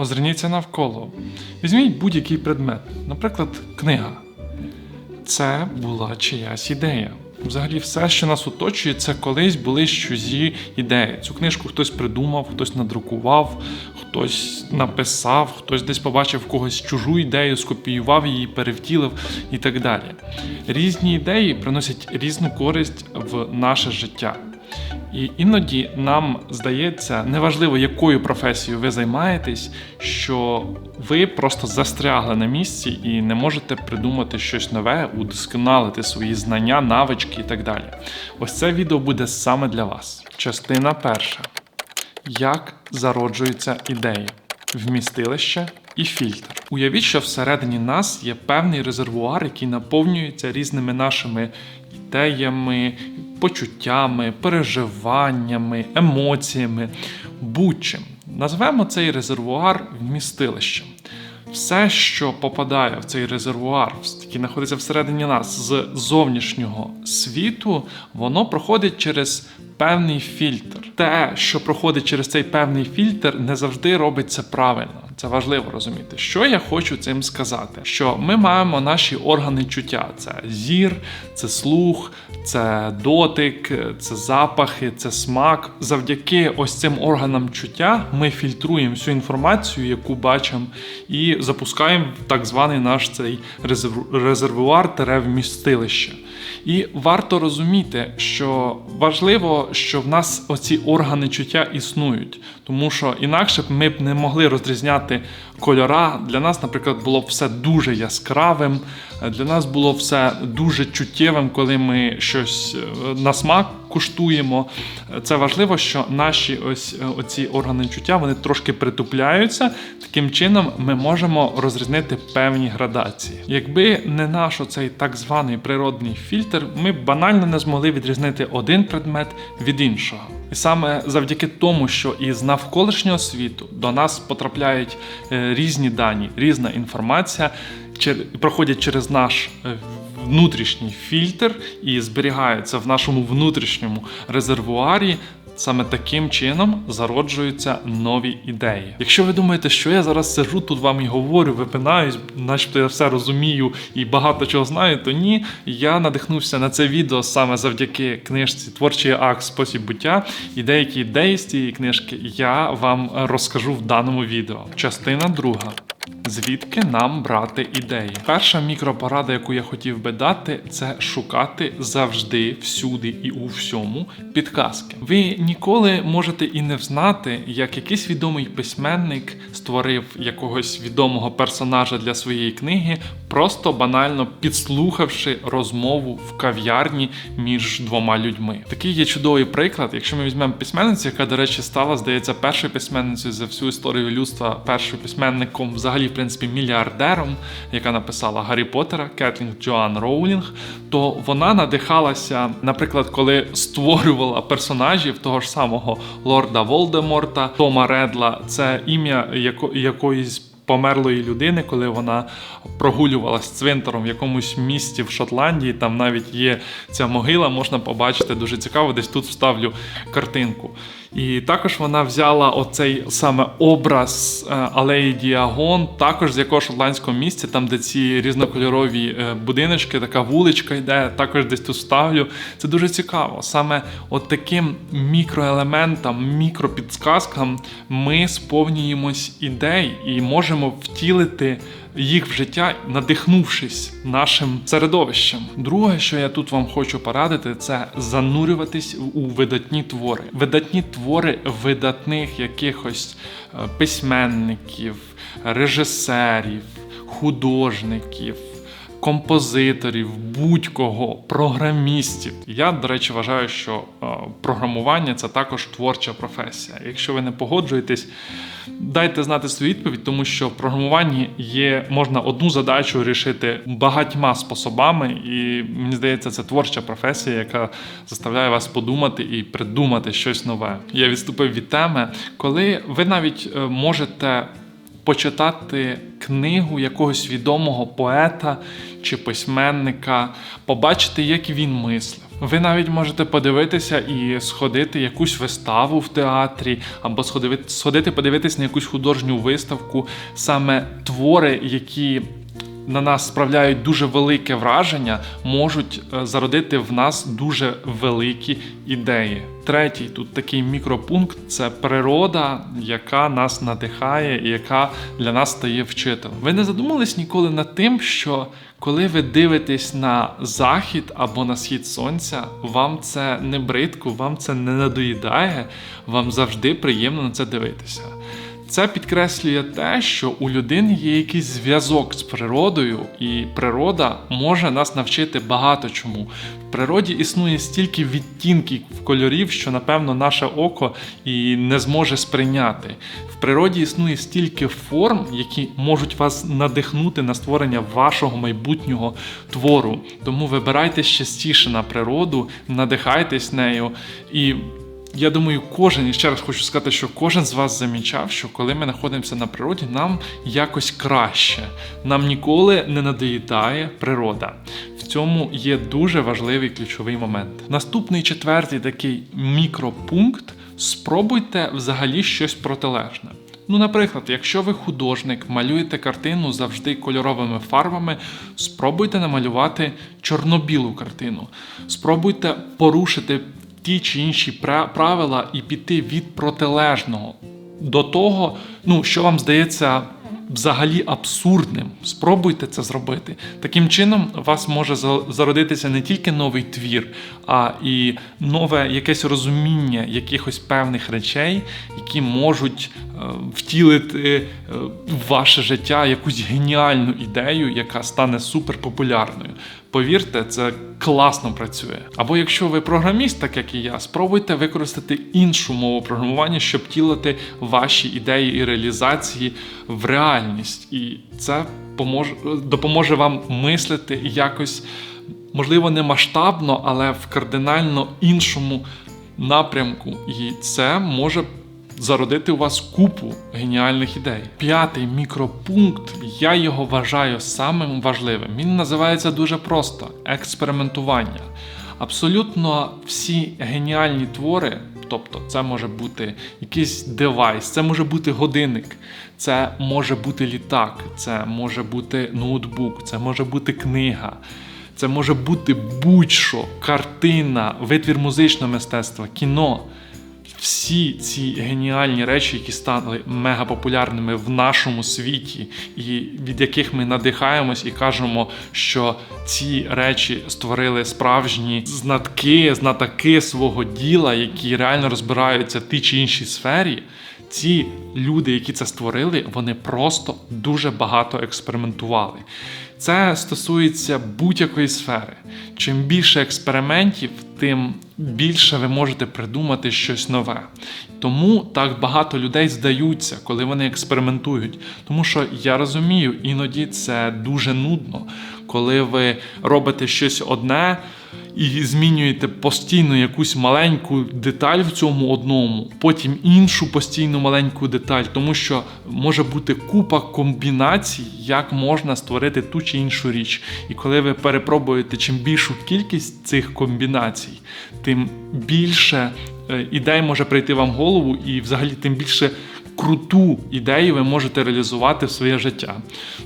Озирніться навколо. Візьміть будь-який предмет, наприклад, книга. Це була чиясь ідея. Взагалі, все, що нас оточує, це колись були чужі ідеї. Цю книжку хтось придумав, хтось надрукував, хтось написав, хтось десь побачив когось чужу ідею, скопіював її, перевтілив і так далі. Різні ідеї приносять різну користь в наше життя. І іноді нам здається, неважливо, якою професією ви займаєтесь, що ви просто застрягли на місці і не можете придумати щось нове, удосконалити свої знання, навички і так далі. Ось це відео буде саме для вас. Частина перша: як зароджуються ідеї, вмістилище і фільтр. Уявіть, що всередині нас є певний резервуар, який наповнюється різними нашими ідеями, почуттями, переживаннями, емоціями, будь-чим. Назвемо цей резервуар вмістилищем. Все, що попадає в цей резервуар, який знаходиться всередині нас з зовнішнього світу, воно проходить через певний фільтр. Те, що проходить через цей певний фільтр, не завжди робиться правильно. Це важливо розуміти. Що я хочу цим сказати? Що ми маємо наші органи чуття: це зір, це слух, це дотик, це запахи, це смак. Завдяки ось цим органам чуття ми фільтруємо всю інформацію, яку бачимо, і запускаємо так званий наш цей резерв- резервуар тере вмістилище. І варто розуміти, що важливо, що в нас оці органи чуття існують, тому що інакше б ми б не могли розрізняти кольора. Для нас, наприклад, було б все дуже яскравим. Для нас було все дуже чуттєвим, коли ми щось е, на смак куштуємо. Це важливо, що наші ось е, оці органи чуття вони трошки притупляються. Таким чином ми можемо розрізнити певні градації. Якби не наш оцей так званий природний фільтр, ми банально не змогли відрізнити один предмет від іншого. І саме завдяки тому, що із навколишнього світу до нас потрапляють е, різні дані, різна інформація, проходять через наш е, внутрішній фільтр і зберігаються в нашому внутрішньому резервуарі. Саме таким чином зароджуються нові ідеї. Якщо ви думаєте, що я зараз сижу тут вам і говорю, випинаюсь, начебто я все розумію і багато чого знаю, то ні. Я надихнувся на це відео саме завдяки книжці Творчий акт Спосіб буття. І деякі ідеї з цієї книжки я вам розкажу в даному відео. Частина друга. Звідки нам брати ідеї? Перша мікропорада, яку я хотів би дати, це шукати завжди, всюди і у всьому підказки. Ви ніколи можете і не взнати, як якийсь відомий письменник створив якогось відомого персонажа для своєї книги, просто банально підслухавши розмову в кав'ярні між двома людьми. Такий є чудовий приклад. Якщо ми візьмемо письменницю, яка, до речі, стала, здається, першою письменницею за всю історію людства, першим письменником, взагалі, в принципі, мільярдером, яка написала Гаррі Поттера, Кетлінг Джоан Роулінг, то вона надихалася, наприклад, коли створювала персонажів того ж самого лорда Волдеморта, Тома Редла, це ім'я яко- якоїсь. Померлої людини, коли вона прогулювалась цвинтаром в якомусь місті в Шотландії, там навіть є ця могила, можна побачити дуже цікаво. Десь тут вставлю картинку. І також вона взяла оцей саме образ е, алеї Діагон, також з якого шотландського місця, там де ці різнокольорові е, будиночки, така вуличка йде, також десь тут вставлю. Це дуже цікаво. Саме от таким мікроелементам, мікропідсказкам ми сповнюємось ідей і можемо втілити їх в життя, надихнувшись нашим середовищем. Друге, що я тут вам хочу порадити, це занурюватись у видатні твори. Видатні твори видатних якихось е, письменників, режисерів, художників. Композиторів, будь-кого, програмістів. Я, до речі, вважаю, що е, програмування це також творча професія. Якщо ви не погоджуєтесь, дайте знати свою відповідь, тому що в програмуванні є можна одну задачу рішити багатьма способами, і мені здається, це творча професія, яка заставляє вас подумати і придумати щось нове. Я відступив від теми, коли ви навіть е, можете почитати книгу якогось відомого поета чи письменника, побачити, як він мислив. Ви навіть можете подивитися і сходити якусь виставу в театрі, або сходити, подивитись на якусь художню виставку, саме твори, які на нас справляють дуже велике враження, можуть е, зародити в нас дуже великі ідеї. Третій тут такий мікропункт це природа, яка нас надихає і яка для нас стає вчителем. Ви не задумались ніколи над тим, що коли ви дивитесь на захід або на схід сонця, вам це не бридко, вам це не надоїдає, вам завжди приємно на це дивитися. Це підкреслює те, що у людини є якийсь зв'язок з природою, і природа може нас навчити багато чому. В природі існує стільки відтінків кольорів, що напевно наше око і не зможе сприйняти. В природі існує стільки форм, які можуть вас надихнути на створення вашого майбутнього твору. Тому вибирайте частіше на природу, надихайтесь нею і. Я думаю, кожен, і ще раз хочу сказати, що кожен з вас замічав, що коли ми знаходимося на природі, нам якось краще. Нам ніколи не надоїдає природа. В цьому є дуже важливий ключовий момент. Наступний четвертий такий мікропункт: спробуйте взагалі щось протилежне. Ну, наприклад, якщо ви художник, малюєте картину завжди кольоровими фарбами, спробуйте намалювати чорно-білу картину. Спробуйте порушити ті чи інші пра- правила і піти від протилежного до того, ну, що вам здається взагалі абсурдним. Спробуйте це зробити. Таким чином, у вас може за- зародитися не тільки новий твір, а і нове якесь розуміння якихось певних речей, які можуть втілити е, в ваше життя якусь геніальну ідею, яка стане суперпопулярною. Повірте, це класно працює. Або якщо ви програміст, так як і я, спробуйте використати іншу мову програмування, щоб втілити ваші ідеї і реалізації в реальність. І це поможе, допоможе вам мислити якось, можливо, не масштабно, але в кардинально іншому напрямку. І це може зародити у вас купу геніальних ідей. П'ятий мікропункт, я його вважаю самим важливим. Він називається дуже просто експериментування. Абсолютно всі геніальні твори, тобто це може бути якийсь девайс, це може бути годинник, це може бути літак, це може бути ноутбук, це може бути книга. Це може бути будь-що, картина, витвір музичного мистецтва, кіно всі ці геніальні речі, які стали мегапопулярними в нашому світі, і від яких ми надихаємось і кажемо, що ці речі створили справжні знатки, знатаки свого діла, які реально розбираються в тій чи іншій сфері. Ці люди, які це створили, вони просто дуже багато експериментували. Це стосується будь-якої сфери. Чим більше експериментів, тим більше ви можете придумати щось нове. Тому так багато людей здаються, коли вони експериментують. Тому що я розумію, іноді це дуже нудно, коли ви робите щось одне і змінюєте постійно якусь маленьку деталь в цьому одному, потім іншу постійну маленьку деталь, тому що може бути купа комбінацій, як можна створити ту чи іншу річ. І коли ви перепробуєте чим більшу кількість цих комбінацій, тим більше е, ідей може прийти вам в голову, і взагалі тим більше круту ідею ви можете реалізувати в своє життя.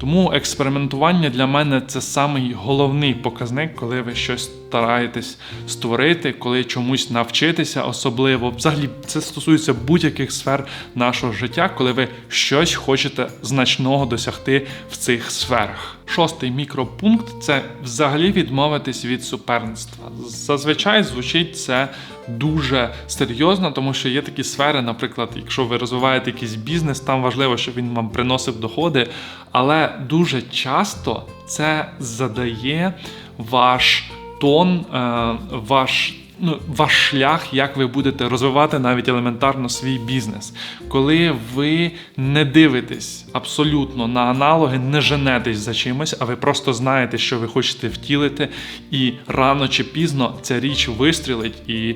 Тому експериментування для мене це самий головний показник, коли ви щось стараєтесь створити, коли чомусь навчитися, особливо. Взагалі, це стосується будь-яких сфер нашого життя, коли ви щось хочете значного досягти в цих сферах. Шостий мікропункт це взагалі відмовитись від суперництва. Зазвичай звучить це дуже серйозно, тому що є такі сфери, наприклад, якщо ви розвиваєте якийсь бізнес, там важливо, щоб він вам приносив доходи, але дуже часто це задає ваш тон, е, ваш. Ну, ваш шлях, як ви будете розвивати навіть елементарно свій бізнес, коли ви не дивитесь абсолютно на аналоги, не женетесь за чимось, а ви просто знаєте, що ви хочете втілити, і рано чи пізно ця річ вистрілить і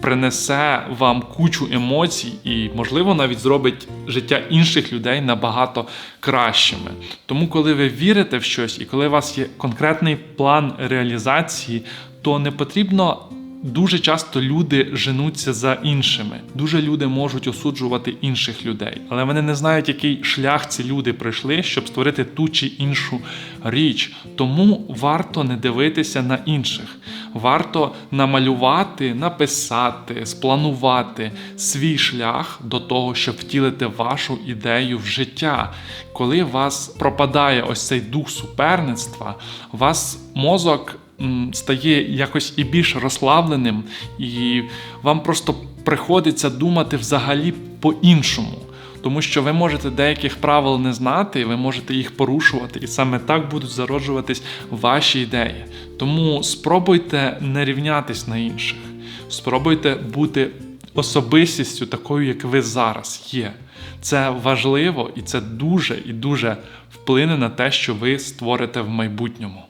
принесе вам кучу емоцій, і, можливо, навіть зробить життя інших людей набагато кращими. Тому, коли ви вірите в щось, і коли у вас є конкретний план реалізації, то не потрібно. Дуже часто люди женуться за іншими. Дуже люди можуть осуджувати інших людей, але вони не знають, який шлях ці люди пройшли, щоб створити ту чи іншу річ. Тому варто не дивитися на інших. Варто намалювати, написати, спланувати свій шлях до того, щоб втілити вашу ідею в життя. Коли у вас пропадає ось цей дух суперництва, у вас мозок стає якось і більш розслабленим, і вам просто приходиться думати взагалі по-іншому. Тому що ви можете деяких правил не знати, ви можете їх порушувати, і саме так будуть зароджуватись ваші ідеї. Тому спробуйте не рівнятись на інших, спробуйте бути особистістю такою, як ви зараз є. Це важливо і це дуже і дуже вплине на те, що ви створите в майбутньому.